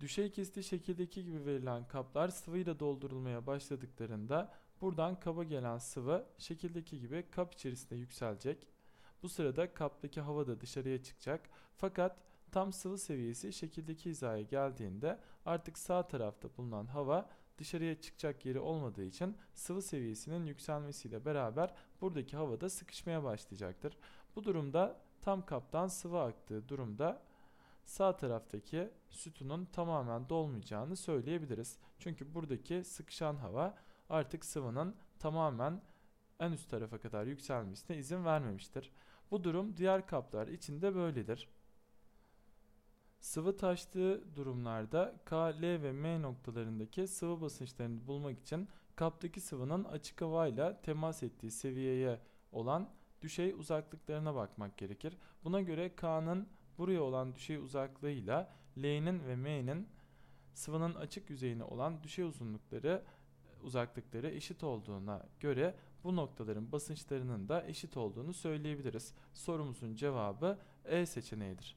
Düşey kesti şekildeki gibi verilen kaplar sıvıyla doldurulmaya başladıklarında buradan kaba gelen sıvı şekildeki gibi kap içerisinde yükselecek. Bu sırada kaptaki hava da dışarıya çıkacak. Fakat tam sıvı seviyesi şekildeki hizaya geldiğinde artık sağ tarafta bulunan hava dışarıya çıkacak yeri olmadığı için sıvı seviyesinin yükselmesiyle beraber buradaki havada sıkışmaya başlayacaktır. Bu durumda tam kaptan sıvı aktığı durumda sağ taraftaki sütunun tamamen dolmayacağını söyleyebiliriz. Çünkü buradaki sıkışan hava artık sıvının tamamen en üst tarafa kadar yükselmesine izin vermemiştir. Bu durum diğer kaplar için de böyledir. Sıvı taştığı durumlarda K, L ve M noktalarındaki sıvı basınçlarını bulmak için kaptaki sıvının açık havayla temas ettiği seviyeye olan düşey uzaklıklarına bakmak gerekir. Buna göre K'nın buraya olan düşey uzaklığıyla L'nin ve M'nin sıvının açık yüzeyine olan düşey uzunlukları uzaklıkları eşit olduğuna göre bu noktaların basınçlarının da eşit olduğunu söyleyebiliriz. Sorumuzun cevabı E seçeneğidir.